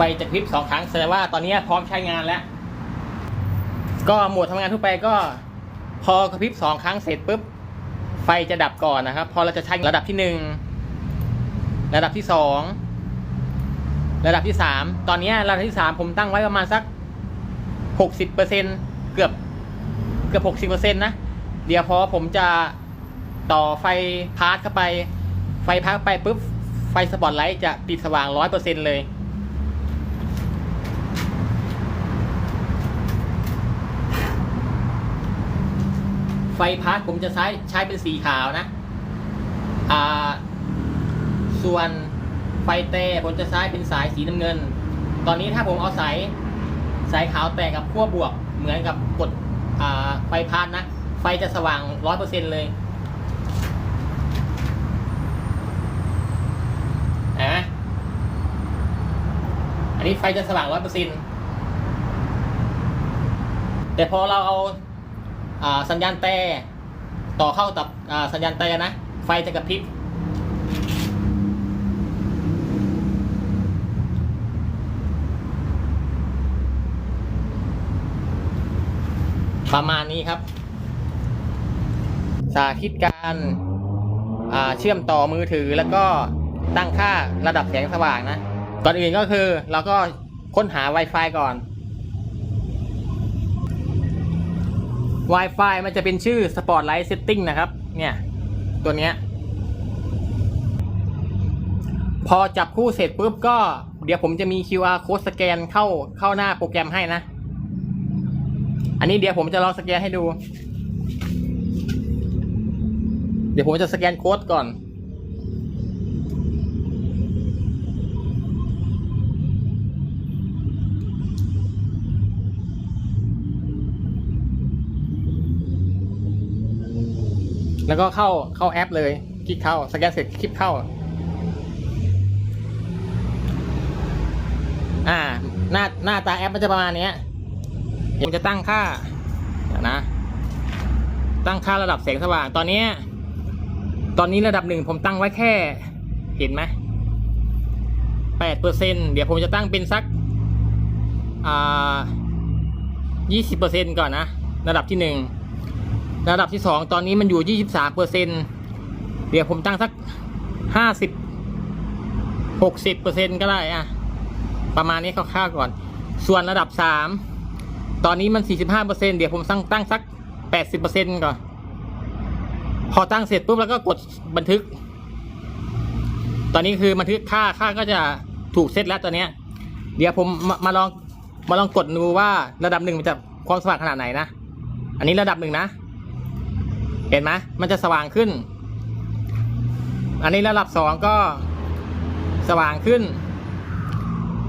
ไฟจะพริบสองครั้งแสดงว่าตอนนี้พร้อมใช้งานแล้ว ก็โหมดทำงานทั่วไปก็ พอกระพริบสองครั้งเสร็จปุ๊บ ไฟจะดับก่อนนะครับ พอเราจะใช้ระดับที่หนึ่งระดับที่สองระดับที่สามตอนนี้ระดับที่สามผมตั้งไว้ประมาณสักหกสิบเปอร์เซ็นเกือบเกือบหกสิบเปอร์เซ็นนะ เดี๋ยวพอผมจะต่อไฟพาร์ทเข้าไป ไฟพาร์ทไปปุ๊บ ไฟสปอตไลท์จะติดสว่างร้อยเปอร์เซ็นเลย ไฟพาร์ทผมจะใช้ใช้เป็นสีขาวนะ อ่า ส่วนไฟเตผมจะใช้เป็นสายสีน้ำเงิน ตอนนี้ถ้าผมเอาสายสายขาวแตกกับขั้วบวกเหมือนกับกดไฟพาร์ทนะ ไฟจะสว่างร้อยเปอร์เซ็นเลยนไหมอันนี้ไฟจะสว่างร้อยเปอร์เซ็นแต่พอเราเอา สัญญาณแต่ต่อเข้ากับสัญญาณแต่นะ ไฟจะกระพริบประมาณนี้ครับ สาธิตการาเชื่อมต่อมือถือแล้วก็ตั้งค่าระดับแสงสว่างนะ ก่อนอื่นก็คือเราก็ค้นหา Wi-Fi ก่อน Wi-Fi มันจะเป็นชื่อ Spotlight Setting นะครับ เนี่ย ตัวเนี้ย พอจับคู่เสร็จปุ๊บก็เดี๋ยวผมจะมี QR code สแกนเข้าเข้าหน้าโปรแกรมให้นะ อันนี้เดี๋ยวผมจะลองสแกนให้ดู เดี๋ยวผมจะสแกนโค้ดก่อน แล้วก็เข้าเข้าแอปเลยคลิกเข้าสแกนเสร็จคลิกเข้า อ่า หน้าหน้าตาแอปมันจะประมาณเนี้ยผมจะตั้งค่าเดี๋ยวนะ ตั้งค่าระดับแสงสว่างตอนนี้ ตอนนี้ระดับหนึ่งผมตั้งไว้แค่ เห็นไหมแปดเปอร์เซ็นเดี๋ยวผมจะตั้งเป็นสัก อ่ายี่สิบเปอร์เซ็นก่อนนะ ระดับที่หนึ่ง ระดับที่สองตอนนี้มันอยู่ยี่สิบสามเปอร์เซ็นเดี๋ยวผมตั้งสักห้าสิบหกสิบเปอร์เซ็นก็ได้อะประมาณนี้คร่าวๆก่อน ส่วนระดับสามตอนนี้มันสี่สิบห้าเปอร์เซ็นเดี๋ยวผมตั้งตั้งสักแปดสิบเปอร์เซ็นก่อน พอตั้งเสร็จปุ๊บแล้วก็กดบันทึก ตอนนี้คือบันทึกค่าค่าก็จะถูกเซตแล้วตอนนี้เดี๋ยวผมมามาลองมาลองกดดูว่าระดับหนึ่งมันจะความสว่างขนาดไหนนะ อันนี้ระดับหนึ่งนะ เห็นไหมมันจะสว่างขึ้น อันนี้ระดับสองก็สว่างขึ้น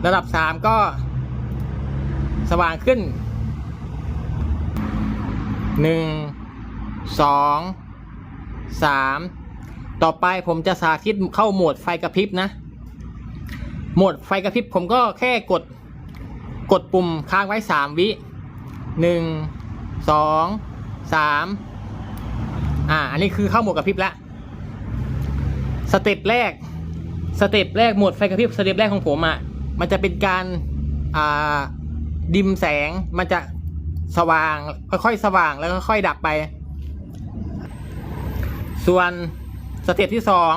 ระดับสามก็สว่างขึ้นหนึ่งสองสามต่อไปผมจะสาธิตเข้าโหมดไฟกระพริบนะ โหมดไฟกระพริบผมก็แค่กดกดปุ่มค้างไว้สามวิหนึ่งสองสาม อ่า อันนี้คือเข้าหมดกระพริบล้วสเต็ปแรก สเต็ปแรกหมดไฟกระพริบสเต็ปแรกของผมอะ่ะ มันจะเป็นการ อ่า ดิมแสง มันจะสว่าง ค่อยๆ สว่างแล้วค่อยๆ ดับไป ส่วนสเต็ปที่สอง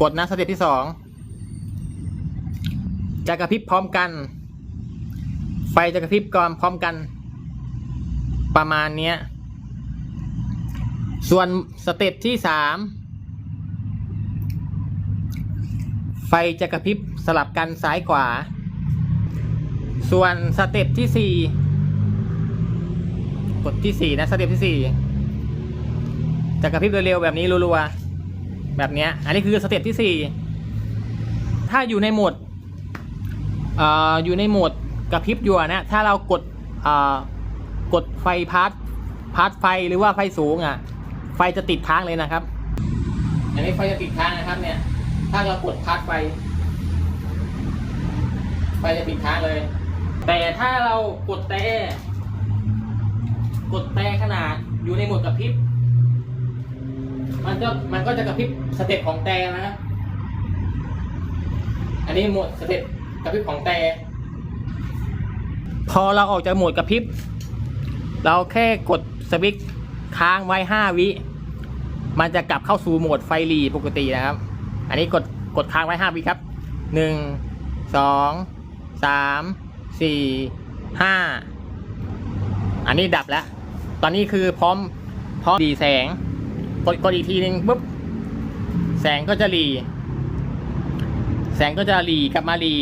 กดนะสเต็ปที่สอง จะกระพริบพร้อมกัน ไฟจะกระพริบก่อนพร้อมกัน ประมาณเนี้ย ส่วนสเต็ปที่สามไฟจะกระพริบสลับกันซ้ายขวา ส่วนสเต็ปที่สี่กดที่สี่นะสเต็ปที่สี่จะกระพริบเร็วๆแบบนี้รัวๆแบบนี้อันนี้คือสเต็ปที่สี่ถ้าอยู่ในโหมดออยู่ในโหมดกระพริบอยู่นะถ้าเรากดกดไฟพาร์ทพาร์ทไฟหรือว่าไฟสูงอะ ไฟจะติดค้างเลยนะครับ อันนี้ไฟจะติดค้างนะครับ เนี่ย ถ้าเรากดพาร์ทไฟ ไฟจะติดค้างเลย แต่ถ้าเรากดแต่กดแต่ขนาดอยู่ในโหมดกระพริบ มันก็มันก็จะกระพริบสเต็ปของแต่นะครับอันนี้โหมดสเต็ปกระพริบของแต่พอเราออกจากโหมดกระพริบ เราแค่กดสวิตช์ ค้างไว้ห้าวิ มันจะกลับเข้าสู่โหมดไฟรีปกตินะครับ อันนี้กดกดค้างไว้ห้าวิครับหนึ่งสองสามสี่ห้าอันนี้ดับแล้ว ตอนนี้คือพร้อมพร้อมดีแสง กดกดอีกทีหนึ่งปุ๊บแสงก็จะหลีแสงก็จะหลีกลับมาหลี